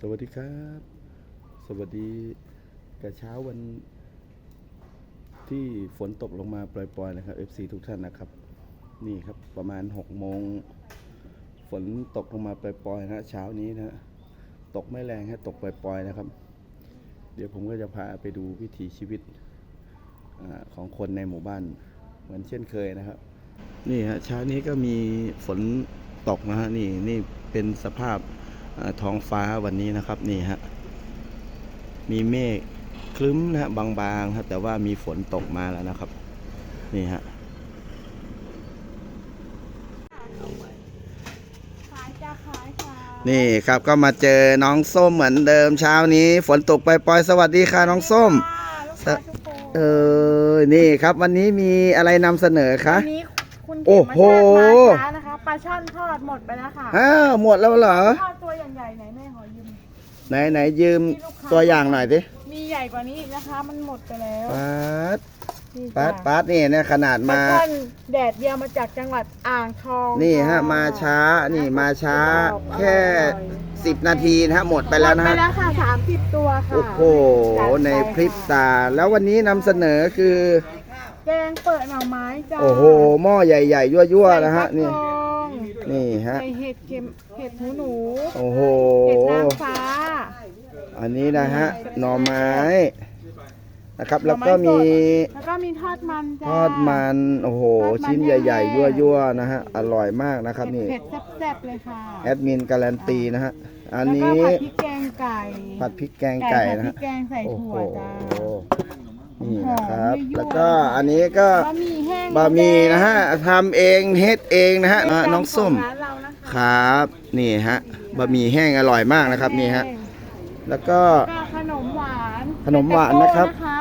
สวัสดีครับ สวัสดีกระเช้าวันที่ฝนตกลงมาปล่อยๆนะครับ FC ทุกท่านนะครับ นี่ครับประมาณ6โมงฝนตกลงมาปล่อยๆนะเช้านี้นะตกไม่แรงฮะตกปล่อยๆนะครับ เดี๋ยวผมก็จะพาไปดูวิถีชีวิตอของคนในหมู่บ้าน เหมือนเช่นเคยนะครับ นี่ฮะเช้านี้ก็มีฝนตกนะฮะนี่นี่เป็นสภาพ ท้องฟ้าวันนี้นะครับนี่ฮะมีเมฆคลึ้มนะฮะบางๆครับแต่ว่ามีฝนตกมาแล้วนะครับ นี่ฮะขายจ้าขายค่ะนี่ครับก็มาเจอน้องส้มเหมือนเดิมเช้านี้ ฝนตกปล่อยๆสวัสดีค่ะน้องส้มลูกค้าทุกคนเออนี่ครับ วันนี้มีอะไรนำเสนอคะวันนี้คุณโอ้เก็บโหมาแช่มาช้านะคะปลา ช่อนทอดหมดไปแล้วค่ะอ้าวหมดแล้วเหรอ ทอดตัวใหญ่ๆไหนแม่ขอยืม ไหนไหนยืมตัวอย่างหน่อยสิมีใหญ่กว่านี้อีกนะคะ มันหมดไปแล้วปาดนี่ปาจ้ะดปาดนี่เนี่ยขนาดปลามาช่อนแดดเดียวมาจากจังหวัดอ่างทองนี่ฮะ ค่มาช้านี่มาช้า แค่อร่อย10 นาทีนะฮะ หมดไปแล้วนะหมดฮะไปแล้วค่ะสามสิบตัวค่ะโอ้โห จัดไปในพริบตา แล้ววันนี้นำเสนอคือ แกงเปิดหน่อไม้จ้าโอ้โหหม้อใหญ่ ๆ ยั่วๆนะฮะนี่ ใส่ฟักทอง นี่ฮะใส่เห็ดเข็มเห็ดหูหนูโอ้โห เห็ดนางฟ้า อันนี้นะฮะ หน่อไม้ นะครับ แล้วก็มีแล้วก็มีทอดมันจ้า ทอดมัน โอ้โห ทอดมันชิ้นใหญ่แห้ๆงยั่วๆ นะฮะ อร่อยมากนะครับนี่ เผ็ดแซ่บๆเลยค่ะแอดมินการันตีนะฮะ อันแล้วก็นี้ผัดพริกแกงไก่ผัดพริกแกงไก่นะผัดพริฮะ กแกงใส่โอ้ถั่โหวจ้า นี่นะครับหอมยั่วๆแล้วก็อันนี้ก็บะหมี่แห้งบะหมี่นะฮะทำเองเฮ็ดเองนะฮะเป็อะประจำน้องส้มขร้านเรานะคะครับ นี่ฮะบะหมี่แห้งอร่อยมากนะครับนี่ฮะแล้วก็ก็ขนมหวานขนมหวานนะครับตะโก้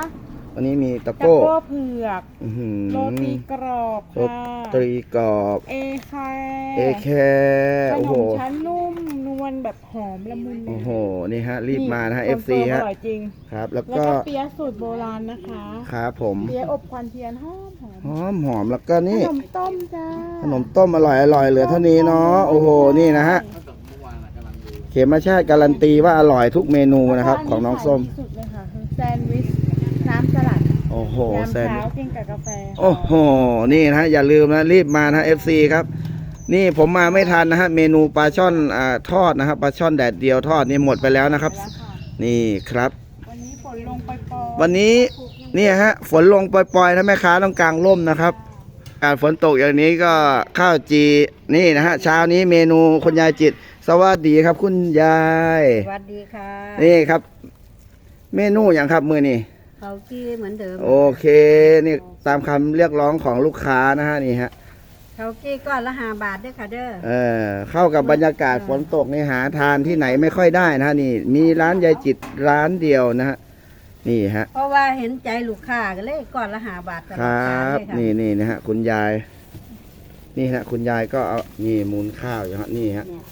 วันนี้มีตะตะโก้โก้เผือกอื้อหือโรตีกรอบโรค่ะตีกรอบเอแคร์เอแคขโอ้นโหมชั้น นุ่มนวลแบบหอมละมุนโอ้โห นี่ฮะ รีบมานะฮะค FC ฟิร์มฮะ อร่อยจริง ครับ แล้วแล้วก็ ก็เปี๊ยะสูตรโบราณนะคะ ครับผม เปี๊ยะอบควันเทียนหอมหอมหอมหอมแล้วก็ขนี่ นมต้มจ้าขนมต้มอร่อยอร่อยเหลือเท่านี้เนาะ โอ้โห นี่นะฮะ เขมชาติการันตีว่าอร่อยทุกเมนูนะครับ ของน้องส้มขายดีสุดเลยค่ะคือแซนด์วิชน้ำสลัดโอ้โหยามแซนเช้ากินกับกาแฟโอ้โห นี่นะฮะ อย่าลืมนะ รีบมานะ FC ครับ นี่ผมมาไม่ทันนะฮะเมนูปลาช่อนอ่าทอดนะครับปลาช่อนแดดเดียวทอดนี่หมดไปแล้วนะครับ แล้วค่ะ นี่ครับ วันนี้ฝนลงไปปอยๆวันนี้เนี่ยฮะฝนลงปล่อยๆนะแม่ค้าต้องกลางร่มนะครับการฝนตกอย่างนี้ก็ข้าวจีนี่นะฮะเช้านี้เมนูคุณยายจิต สวัสดีครับคุณยาย สวัสดีค่ะนี่ครับ เมนูอย่างครับมือนี่เขากี้เหมือนเดิมโอเคนี่ตามคำเรียกร้องของลูกค้านะฮะนี่ฮะ เขากี้ก้อนละห้าบาทเด้วยค่ะเด้อเออเข้ากับบรรยากาศฝนตกนี่หาทานที่ไหนไม่ค่อยได้นะฮะนี่ มีร้านยายจิตร้านเดียวนะฮะนี่ฮะเพราะว่าเห็นใจลูกค้าก็เลยก้อนละห้าบาทตลคอรัดกาลบเลยค่ะนี่นี่นะฮะคุณยาย นี่ฮะคุณยายก็เอานี่มูลข้าวอยู่ฮะนี่ฮะเนี่ย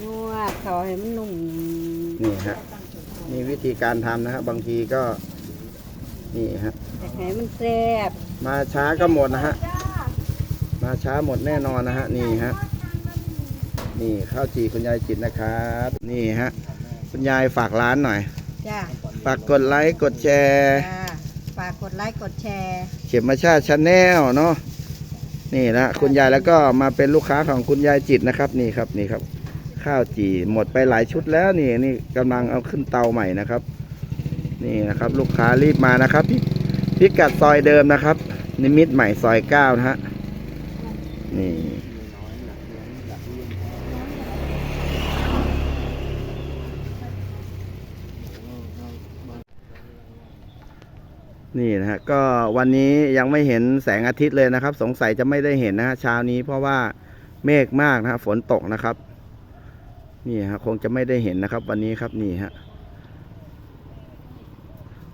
นวดเขาให้มันนุ่มนี่ฮะนี่วิธีการทำนะฮะบางทีก็ นี่ฮะอยากให้มันแซ่บมาช้าก็หมดนะฮะ มาช้าหมดแน่นอนนะฮะนี่ฮะนี่ข้าวจีคุณยายจิตนะครับนี่ฮะคุณยายฝากร้านหน่อย จ้าฝากกดไลค์กดแชร์ จ้าฝากกดไลค์กดแชร์เข็มมาชาติชาแนลเนาะนี่นะคุณยายแล้วก็มาเป็นลูกค้าของคุณยายจิตนะครับนี่ครับนี่ครับ ข้าวจี่หมดไปหลายชุดแล้วนี่นี่กำลังเอาขึ้นเตาใหม่นะครับ นี่นะครับลูกค้ารีบมานะครับพิพิกัดซอยเดิมนะครับ นิมิตรใหม่ซอยเก้านะฮะ นี่นี่นะฮะก็วันนี้ยังไม่เห็นแสงอาทิตย์เลยนะครับ สงสัยจะไม่ได้เห็นนะฮะเช้านี้เพราะว่าเมฆมากนะฮะฝนตกนะครับ นี่ฮะคงจะไม่ได้เห็นนะครับ วันนี้ครับนี่ฮะ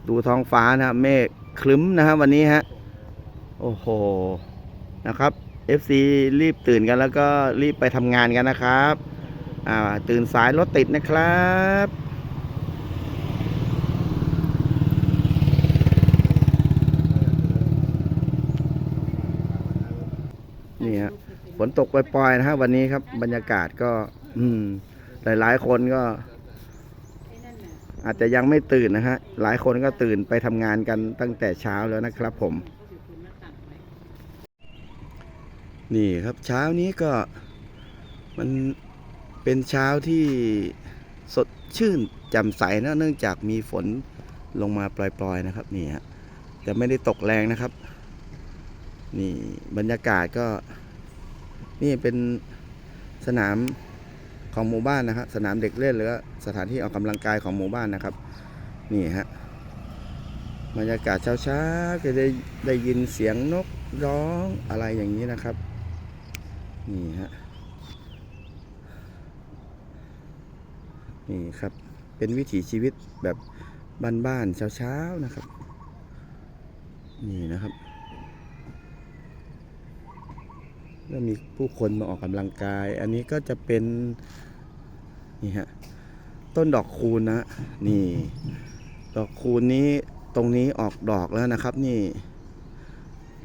ดูท้องฟ้านะเมฆคลึ้มนะฮะวันนี้ฮะโอ้โหนะครับ FC รีบตื่นกันแล้วก็รีบไปทำงานกันนะครับ อ่า ตื่นสายรถติดนะครับนี่ฮะฝนตกปล่อยๆนะฮะวันนี้ครับบรรยากาศก็ อืม หลายๆคนก็ อาจจะยังไม่ตื่นนะฮะหลายคนก็ตื่นไปทำงานกันตั้งแต่เช้าแล้วนะครับผม นี่ครับเช้านี้ก็มันเป็นเช้าที่สดชื่นแจ่มใสนะเนื่องจากมีฝนลงมาปล่อยๆนะครับนี่ฮะแต่ไม่ได้ตกแรงนะครับ นี่บรรยากาศก็ นี่เป็นสนามของหมู่บ้านนะครับสนามเด็กเล่นหรือว่าสถานที่ออกกำลังกายของหมู่บ้านนะครับ นี่ฮะบรรยากาศเช้าๆก็ได้ได้ยินเสียงนกร้องอะไรอย่างนี้นะครับ นี่ฮะ นี่ครับ เป็นวิถีชีวิตแบบบ้านๆเช้าๆนะครับ นี่นะครับแล้วมีผู้คนมาออกกำลังกาย อันนี้ก็จะเป็น นี่ฮะ ต้นดอกคูณนะ นี่ ดอกคูณนี้ตรงนี้ออกดอกแล้วนะครับ นี่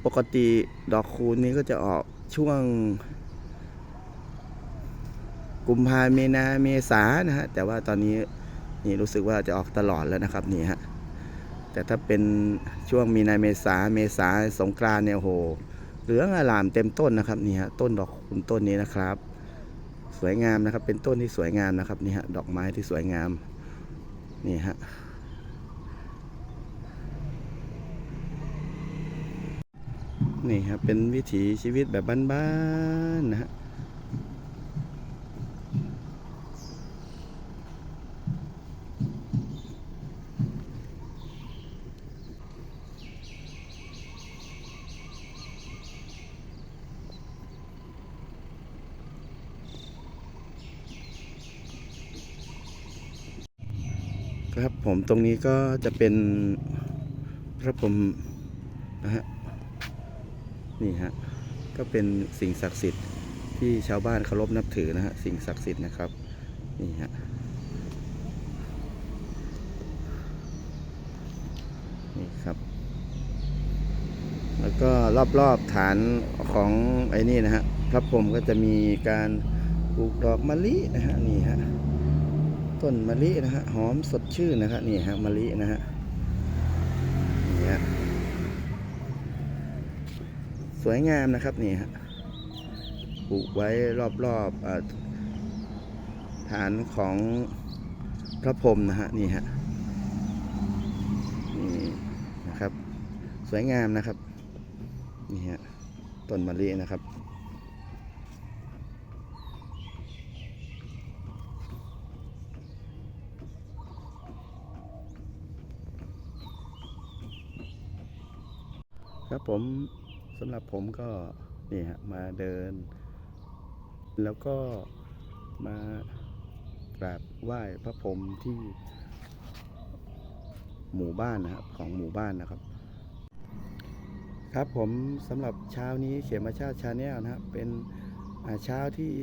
ปกติดอกคูณนี้ก็จะออกช่วง กุมภาเมนาเมษานะฮะแต่ว่าตอนนี้นี่รู้สึกว่าจะออกตลอดแล้วนะครับนี่ฮะแต่ถ้าเป็นช่วงมีนาเมษาเมษาสงกรานเนี่ยโหเหลืองอลามเต็มต้นนะครับนี่ฮะต้นดอกคูณต้นนี้นะครับ สวยงามนะครับ เป็นต้นที่สวยงามนะครับนี่ฮะดอกไม้ที่สวยงามนี่ฮะนี่ครับเป็นวิถีชีวิตแบบบ้านๆนะฮะ ครับผมตรงนี้ก็จะเป็นพระพรหมนะฮะนี่ฮะก็เป็นสิ่งศักดิ์สิทธิ์ที่ชาวบ้านเคารพนับถือนะฮะสิ่งศักดิ์สิทธิ์นะครับนี่ฮะนี่ครับ แล้วก็รอบๆฐานของไอ้นี่นะฮะพระพรหมก็จะมีการปลูกดอกมะลินะฮะนี่ฮะ ต้นมะลินะฮะหอมสดชื่นนะครับนี่ฮะมะลินะฮะนี่ฮะสวยงามนะครับนี่ฮะปลูกไว้รอบๆเอ่อฐานของพระพรหมนะฮะนี่ฮะนี่นะครับ สวยงามนะครับนี่ฮะต้นมะลินะครับ ผมสำหรับผมก็นี่ฮะมาเดิน แล้วก็มากราบไหว้พระพรหมที่หมู่บ้านนะครับของหมู่บ้านนะครับ ครับผมสำหรับเช้านี้เขียนมาชาติชาแนลนะครับเป็นเช้าที่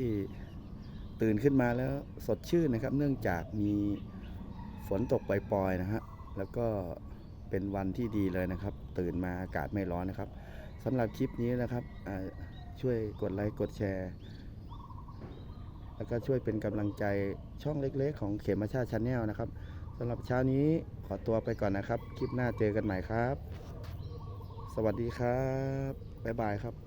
ตื่นขึ้นมาแล้วสดชื่นนะครับ เนื่องจากมีฝนตกปล่อยๆนะฮะแล้วก็ เป็นวันที่ดีเลยนะครับ ตื่นมาอากาศไม่ร้อนนะครับสำหรับคลิปนี้นะครับช่วยกดไลค์กดแชร์ แล้วก็ช่วยเป็นกำลังใจช่องเล็กๆ ของเขมชาติชาแนลนะครับสำหรับเช้านี้ขอตัวไปก่อนนะครับ คลิปหน้าเจอกันใหม่ครับ สวัสดีครับ บ๊ายบายครับ